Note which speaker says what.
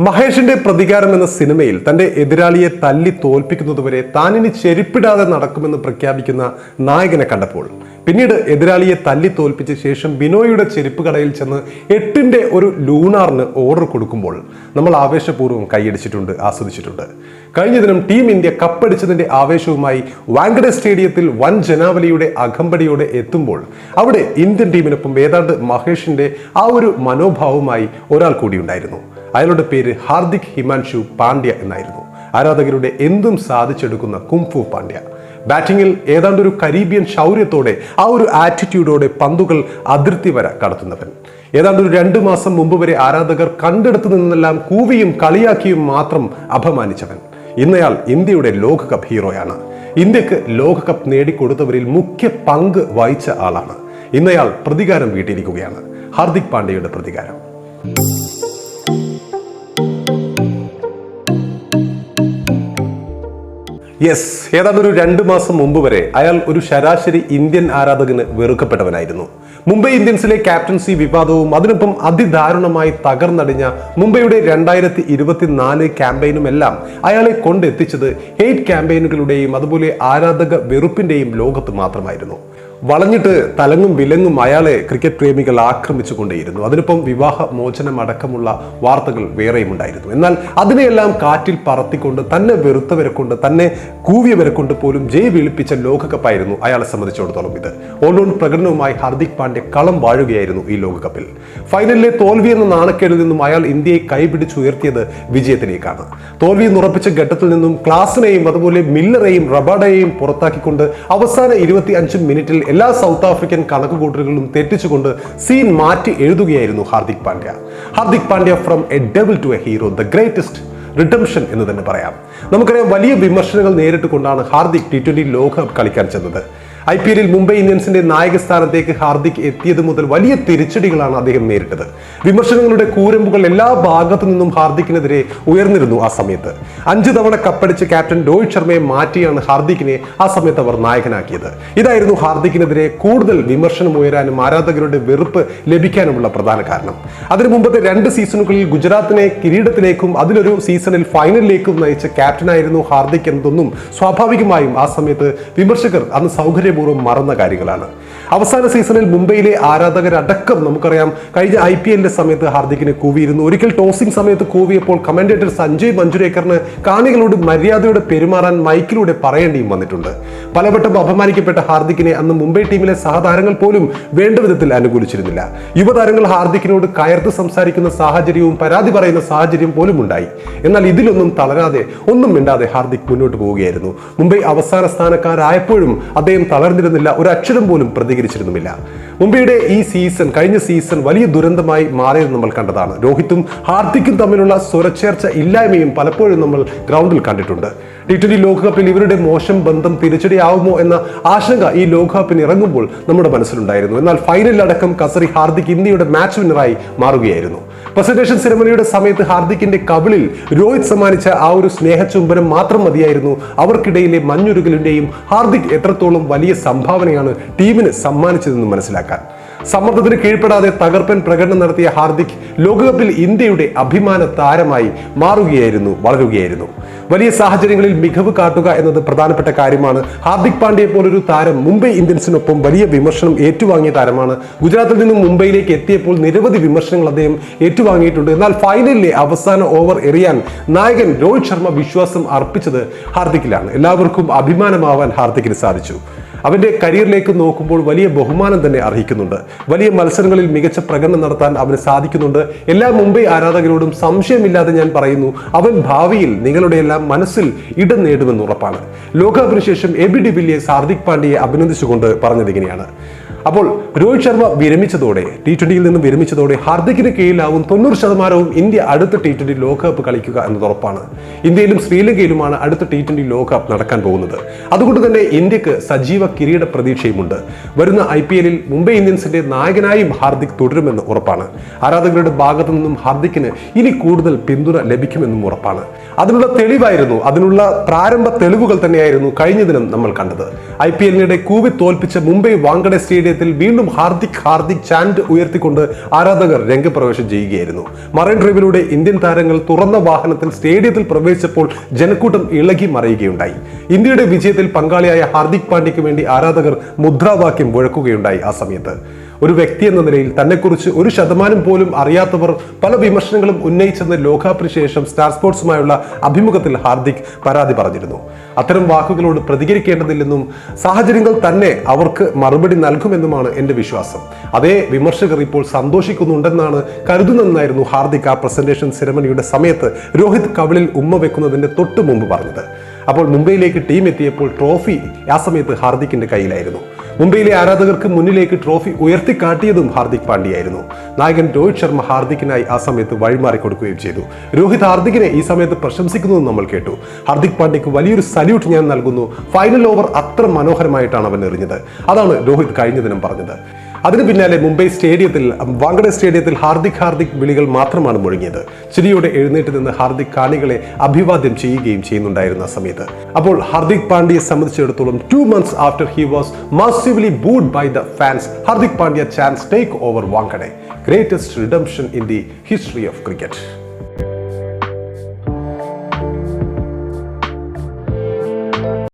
Speaker 1: മഹേഷിന്റെ പ്രതികാരം എന്ന സിനിമയിൽ തന്റെ എതിരാളിയെ തല്ലി തോൽപ്പിക്കുന്നതുവരെ താനിനി ചെരുപ്പിടാതെ നടക്കുമെന്ന് പ്രഖ്യാപിക്കുന്ന നായകനെ കണ്ടപ്പോൾ പിന്നീട് എതിരാളിയെ തല്ലി തോൽപ്പിച്ച ശേഷം ബിനോയുടെ ചെരുപ്പ് കടയിൽ ചെന്ന് എട്ടിന്റെ ഒരു ലൂണാറിന് ഓർഡർ കൊടുക്കുമ്പോൾ നമ്മൾ ആവേശപൂർവം കൈയടിച്ചിട്ടുണ്ട് ആസ്വദിച്ചിട്ടുണ്ട്. കഴിഞ്ഞ ദിനം ടീം ഇന്ത്യ കപ്പടിച്ചതിന്റെ ആവേശവുമായി വാങ്കഡ സ്റ്റേഡിയത്തിൽ വൻ ജനാവലിയുടെ അകമ്പടിയോടെ എത്തുമ്പോൾ അവിടെ ഇന്ത്യൻ ടീമിനൊപ്പം ഏതാണ്ട് മഹേഷിന്റെ ആ ഒരു മനോഭാവവുമായി ഒരാൾ കൂടി ഉണ്ടായിരുന്നു അയാളുടെ പേര് ഹാർദിക് ഹിമാൻഷു പാണ്ഡ്യ എന്നായിരുന്നു. ആരാധകരുടെ എന്തും സാധിച്ചെടുക്കുന്ന കുംഫു പാണ്ഡ്യ. ബാറ്റിംഗിൽ ഏതാണ്ട് ഒരു കരീബിയൻ ശൗര്യത്തോടെ ആ ഒരു ആറ്റിറ്റ്യൂഡോടെ പന്തുകൾ അതിർത്തി വരെ കടത്തുന്നവൻ. ഏതാണ്ട് ഒരു രണ്ടു മാസം മുമ്പ് വരെ ആരാധകർ കണ്ടെടുത്തു നിന്നെല്ലാം കൂവിയും കളിയാക്കിയും മാത്രം അപമാനിച്ചവൻ. ഇന്നയാൾ ഇന്ത്യയുടെ ലോകകപ്പ് ഹീറോയാണ്. ഇന്ത്യയ്ക്ക് ലോകകപ്പ് നേടിക്കൊടുത്തവരിൽ മുഖ്യ പങ്ക് വഹിച്ച ആളാണ്. ഇന്നയാൾ പ്രതികാരം വീട്ടിയിരിക്കുകയാണ് ഹാർദിക് പാണ്ഡ്യയുടെ പ്രതികാരം. യെസ് ഏതാണ്ട് ഒരു രണ്ട് മാസം മുമ്പ് വരെ അയാൾ ഒരു ശരാശരി ഇന്ത്യൻ ആരാധകന് വെറുക്കപ്പെട്ടവനായിരുന്നു. മുംബൈ ഇന്ത്യൻസിലെ ക്യാപ്റ്റൻസി വിവാദവും അതിനൊപ്പം അതിദാരുണമായി തകർന്നടിഞ്ഞ മുംബൈയുടെ രണ്ടായിരത്തി ഇരുപത്തിനാല് ക്യാമ്പയിനും എല്ലാം അയാളെ കൊണ്ടെത്തിച്ചത് ഹെയ്റ്റ് ക്യാമ്പയിനുകളുടെയും അതുപോലെ ആരാധക വെറുപ്പിന്റെയും ലോകത്ത് മാത്രമായിരുന്നു. വളഞ്ഞിട്ട് തലങ്ങും വിലങ്ങും അയാളെ ക്രിക്കറ്റ് പ്രേമികൾ ആക്രമിച്ചു കൊണ്ടേയിരുന്നു അതിനൊപ്പം വിവാഹ മോചനം അടക്കമുള്ള വാർത്തകൾ വേറെയും ഉണ്ടായിരുന്നു. എന്നാൽ അതിനെയെല്ലാം കാറ്റിൽ പറത്തിക്കൊണ്ട് തന്നെ വെറുത്തവരെ കൊണ്ട് തന്നെ കൂവിയവരെ കൊണ്ട് പോലും ജയ് വിളിപ്പിച്ച ലോകകപ്പായിരുന്നു അയാളെ സംബന്ധിച്ചിടത്തോളം ഇത്. ഓൾറൗണ്ട് പ്രകടനവുമായി ഹാർദിക് പാണ്ഡ്യ കളം വാഴുകയായിരുന്നു ഈ ലോകകപ്പിൽ. ഫൈനലിലെ തോൽവി എന്ന നാണക്കേടിൽ നിന്നും അയാൾ ഇന്ത്യയെ കൈപിടിച്ചുയർത്തിയത് വിജയത്തിലേക്കാണ്. തോൽവി നുറപ്പിച്ച ഘട്ടത്തിൽ നിന്നും ക്ലാസിനെയും അതുപോലെ മില്ലറേയും റബാഡയെയും പുറത്താക്കിക്കൊണ്ട് അവസാന ഇരുപത്തി അഞ്ച് മിനിറ്റിൽ എല്ലാ സൗത്ത് ആഫ്രിക്കൻ കണക്കുകൂട്ടലുകളും തെറ്റിച്ചുകൊണ്ട് സീൻ മാറ്റി എഴുതുകയായിരുന്നു Hardik Pandya. Hardik Pandya from a devil to a hero the greatest redemption എന്ന് തന്നെ പറയാം. നമുക്കറിയാം വലിയ വിമർശനങ്ങൾ നേരിട്ട് കൊണ്ടാണ് ഹാർദിക് ടി ട്വന്റി ലോകകപ്പ് കളിക്കാൻ ചെന്നത്. ഐ പി എല്ലിൽ മുംബൈ ഇന്ത്യൻസിന്റെ നായക സ്ഥാനത്തേക്ക് ഹാർദിക് എത്തിയത് മുതൽ വലിയ തിരിച്ചടികളാണ് അദ്ദേഹം നേരിട്ടത്. വിമർശനങ്ങളുടെ കൂരമ്പുകൾ എല്ലാ ഭാഗത്തു നിന്നും ഹാർദിക്കിനെതിരെ ഉയർന്നിരുന്നു ആ സമയത്ത്. അഞ്ചു തവണ കപ്പടിച്ച് ക്യാപ്റ്റൻ രോഹിത് ശർമ്മയെ മാറ്റിയാണ് ഹാർദിക്കിനെ ആ സമയത്ത് അവർ നായകനാക്കിയത്. ഇതായിരുന്നു ഹാർദിക്കിനെതിരെ കൂടുതൽ വിമർശനം ഉയരാനും ആരാധകരുടെ വെറുപ്പ് ലഭിക്കാനുമുള്ള പ്രധാന കാരണം. അതിനു മുമ്പത്തെ രണ്ട് സീസണുകളിൽ ഗുജറാത്തിനെ കിരീടത്തിലേക്കും അതിലൊരു സീസണിൽ ഫൈനലിലേക്കും നയിച്ച ക്യാപ്റ്റനായിരുന്നു ഹാർദിക് എന്നതൊന്നും സ്വാഭാവികമായും ആ സമയത്ത് വിമർശകർ അന്ന് സൗകര്യപൂർവം മറന്ന കാര്യങ്ങളാണ്. അവസാന സീസണിൽ മുംബൈയിലെ ആരാധകരടക്കം നമുക്കറിയാം. കഴിഞ്ഞ ഐ പി എല്ലിന്റെ സമയത്ത് ഹാർദിക്കിനെ കൂവിയിരുന്നു. ഒരിക്കൽ ടോസിംഗ് സമയത്ത് കൂവിയപ്പോൾ കമന്റേറ്റർ സഞ്ജയ് മഞ്ജുരേക്കറിന് കാണികളോട് മര്യാദയോടെ പെരുമാറാൻ മൈക്കിലൂടെ പറയേണ്ടിയും വന്നിട്ടുണ്ട്. പലവട്ടം അപമാനിക്കപ്പെട്ട ഹാർദിക്കിനെ അന്ന് മുംബൈ ടീമിലെ സഹതാരങ്ങൾ പോലും വേണ്ട വിധത്തിൽ അനുകൂലിച്ചിരുന്നില്ല. യുവതാരങ്ങൾ ഹാർദിക്കിനോട് കയർത്ത് സംസാരിക്കുന്ന സാഹചര്യവും പരാതി പറയുന്ന സാഹചര്യം പോലും ഉണ്ടായി. എന്നാൽ ഇതിലൊന്നും തളരാതെ ഒന്നും മിണ്ടാതെ ഹാർദിക് മുന്നോട്ട് പോവുകയായിരുന്നു. മുംബൈ അവസാന സ്ഥാനക്കാരായപ്പോഴും അദ്ദേഹം തളർന്നിരുന്നില്ല ഒരു അക്ഷരം പോലും പ്രതികരിച്ചിരുന്നുമില്ല. മുംബൈയുടെ ഈ സീസൺ കഴിഞ്ഞ സീസൺ വലിയ ദുരന്തമായി മാറിയത് നമ്മൾ കണ്ടതാണ്. രോഹിത്തും ഹാർദിക്കും തമ്മിലുള്ള സ്വരച്ചേർച്ച ഇല്ലായ്മയും പലപ്പോഴും നമ്മൾ ഗ്രൗണ്ടിൽ കണ്ടിട്ടുണ്ട്. ടി ട്വന്റി ലോകകപ്പിൽ ഇവരുടെ മോശം ബന്ധം തിരിച്ചടിയാവുമോ എന്ന ആശങ്ക ഈ ലോകകപ്പിന് ഇറങ്ങുമ്പോൾ നമ്മുടെ മനസ്സിലുണ്ടായിരുന്നു. എന്നാൽ ഫൈനലിലടക്കം കസറി ഹാർദിക് ഇന്ത്യയുടെ മാച്ച് വിന്നറായി മാറുകയായിരുന്നു. പ്രസന്റേഷൻ സെറമണിയുടെ സമയത്ത് ഹാർദിക്കിന്റെ കവിളിൽ രോഹിത് സമ്മാനിച്ച ആ ഒരു സ്നേഹചുംബനം മാത്രം മതിയായിരുന്നു. അവർക്കിടയിലെ മഞ്ഞുരുകലിന്റെയും ഹാർദിക് എത്രത്തോളം വലിയ സംഭാവനയാണ് ടീമിന് സമ്മാനിച്ചതെന്ന് മനസ്സിലാക്കാൻ. സമ്മർദ്ദത്തിന് കീഴ്പ്പെടാതെ തകർപ്പൻ പ്രകടനം നടത്തിയ ഹാർദിക് ലോകകപ്പിൽ ഇന്ത്യയുടെ അഭിമാന താരമായി മാറുകയായിരുന്നു വളരുകയായിരുന്നു. വലിയ സാഹചര്യങ്ങളിൽ മികവ് കാട്ടുക എന്നത് പ്രധാനപ്പെട്ട കാര്യമാണ്. ഹാർദിക് പാണ്ഡ്യയെ പോലൊരു താരം മുംബൈ ഇന്ത്യൻസിനൊപ്പം വലിയ വിമർശനം ഏറ്റുവാങ്ങിയ താരമാണ്. ഗുജറാത്തിൽ നിന്നും മുംബൈയിലേക്ക് എത്തിയപ്പോൾ നിരവധി വിമർശനങ്ങൾ അദ്ദേഹം ഏറ്റുവാങ്ങിയിട്ടുണ്ട്. എന്നാൽ ഫൈനലിലെ അവസാന ഓവർ എറിയാൻ നായകൻ രോഹിത് ശർമ്മ വിശ്വാസം അർപ്പിച്ചത് ഹാർദിക്കിലാണ്. എല്ലാവർക്കും അഭിമാനമാവാൻ ഹാർദിക്കിന് സാധിച്ചു. അവന്റെ കരിയറിലേക്ക് നോക്കുമ്പോൾ വലിയ ബഹുമാനം തന്നെ അർഹിക്കുന്നുണ്ട്. വലിയ മത്സരങ്ങളിൽ മികച്ച പ്രകടനം നടത്താൻ അവന് സാധിക്കുന്നുണ്ട്. എല്ലാ മുംബൈ ആരാധകരോടും സംശയമില്ലാതെ ഞാൻ പറയുന്നു അവൻ ഭാവിയിൽ നിങ്ങളുടെ എല്ലാം മനസ്സിൽ ഇടം നേടുമെന്ന് ഉറപ്പാണ്. ലോകകപ്പിന് ശേഷം A B de Villiers Hardik പാണ്ഡ്യയെ അഭിനന്ദിച്ചുകൊണ്ട് പറഞ്ഞത് ഇങ്ങനെയാണ്. അപ്പോൾ രോഹിത് ശർമ്മ വിരമിച്ചതോടെ ടി ട്വന്റിയിൽ നിന്ന് വിരമിച്ചതോടെ ഹാർദിക്കിന് കീഴിലാവും തൊണ്ണൂറ് ശതമാനവും ഇന്ത്യ അടുത്ത ടി ട്വന്റി ലോകകപ്പ് കളിക്കുക എന്നത് ഉറപ്പാണ്. ഇന്ത്യയിലും ശ്രീലങ്കയിലുമാണ് അടുത്ത ടി ട്വന്റി ലോകകപ്പ് നടക്കാൻ പോകുന്നത്. അതുകൊണ്ട് തന്നെ ഇന്ത്യയ്ക്ക് സജീവ കിരീട പ്രതീക്ഷയുമുണ്ട്. വരുന്ന ഐ പി എല്ലിൽ മുംബൈ ഇന്ത്യൻസിന്റെ നായകനായും ഹാർദിക് തുടരുമെന്ന് ഉറപ്പാണ്. ആരാധകരുടെ ഭാഗത്തു നിന്നും ഹാർദിക്കിന് ഇനി കൂടുതൽ പിന്തുണ ലഭിക്കുമെന്നും ഉറപ്പാണ്. അതിനുള്ള തെളിവായിരുന്നു അതിനുള്ള പ്രാരംഭ തെളിവുകൾ തന്നെയായിരുന്നു കഴിഞ്ഞ ദിനം നമ്മൾ കണ്ടത്. ഐ പി എല്ലിനിടെ കൂവി തോൽപ്പിച്ച മുംബൈ വാങ്കഡെ സ്റ്റേഡിയം സ്റ്റേഡിയത്തിൽ വീണ്ടും ഹാർദിക് ഹാർദിക് ചാൻഡ് ഉയർത്തിക്കൊണ്ട് ആരാധകർ രംഗപ്രവേശം ചെയ്യുകയായിരുന്നു. മറൈൻ ഡ്രൈവിലൂടെ ഇന്ത്യൻ താരങ്ങൾ തുറന്ന വാഹനത്തിൽ സ്റ്റേഡിയത്തിൽ പ്രവേശിച്ചപ്പോൾ ജനക്കൂട്ടം ഇളകി മറിയുകയുണ്ടായി. ഇന്ത്യയുടെ വിജയത്തിൽ പങ്കാളിയായ ഹാർദിക് പാണ്ഡ്യയ്ക്ക് വേണ്ടി ആരാധകർ മുദ്രാവാക്യം മുഴക്കുകയുണ്ടായി ആ സമയത്ത്. ഒരു വ്യക്തി എന്ന നിലയിൽ തന്നെക്കുറിച്ച് ഒരു ശതമാനം പോലും അറിയാത്തവർ പല വിമർശനങ്ങളും ഉന്നയിച്ചെന്ന് ലോകാപ്പിന് ശേഷം സ്റ്റാർ സ്പോർട്സുമായുള്ള അഭിമുഖത്തിൽ ഹാർദിക് പരാതി പറഞ്ഞിരുന്നു. അത്തരം വാക്കുകളോട് പ്രതികരിക്കേണ്ടതില്ലെന്നും സാഹചര്യങ്ങൾ തന്നെ അവർക്ക് മറുപടി നൽകുമെന്നുമാണ് എന്റെ വിശ്വാസം. അതേ വിമർശകർ ഇപ്പോൾ സന്തോഷിക്കുന്നുണ്ടെന്നാണ് കരുതുന്നതെന്നായിരുന്നു ഹാർദിക് ആ പ്രസന്റേഷൻ സെറമണിയുടെ സമയത്ത് രോഹിത് കവിളിൽ ഉമ്മ വെക്കുന്നതിന്റെ തൊട്ടു മുമ്പ് പറഞ്ഞത്. അപ്പോൾ മുംബൈയിലേക്ക് ടീം എത്തിയപ്പോൾ ട്രോഫി ആ സമയത്ത് ഹാർദിക്കിന്റെ കയ്യിലായിരുന്നു. മുംബൈയിലെ ആരാധകർക്ക് മുന്നിലേക്ക് ട്രോഫി ഉയർത്തിക്കാട്ടിയതും ഹാർദിക് പാണ്ഡ്യയായിരുന്നു. നായകൻ രോഹിത് ശർമ്മ ഹാർദിക്കിനായി ആ സമയത്ത് വഴിമാറി കൊടുക്കുകയും ചെയ്തു. രോഹിത് ഹാർദിക്കിനെ ഈ സമയത്ത് പ്രശംസിക്കുന്നതും നമ്മൾ കേട്ടു. ഹാർദിക് പാണ്ഡ്യക്ക് വലിയൊരു സല്യൂട്ട് ഞാൻ നൽകുന്നു. ഫൈനൽ ഓവർ അത്ര മനോഹരമായിട്ടാണ് അവൻ എറിഞ്ഞത്. അതാണ് രോഹിത് കഴിഞ്ഞ ദിനം പറഞ്ഞത്. അതിനു പിന്നാലെ മുംബൈ സ്റ്റേഡിയത്തിൽ വാങ്കഡെ സ്റ്റേഡിയത്തിൽ ഹാർദിക് ഹാർദിക് വിളികൾ മാത്രമാണ് മുഴങ്ങിയത്. ചിരിയോടെ എഴുന്നേറ്റ് നിന്ന് ഹാർദിക് കാണികളെ അഭിവാദ്യം ചെയ്യുകയും ചെയ്യുന്നുണ്ടായിരുന്ന സമയത്ത്. അപ്പോൾ ഹാർദിക് പാണ്ഡ്യയെ സംബന്ധിച്ചിടത്തോളം two months after he was massively booed by the fans Hardik Pandya chants take over Wankhede. Greatest redemption in the history of cricket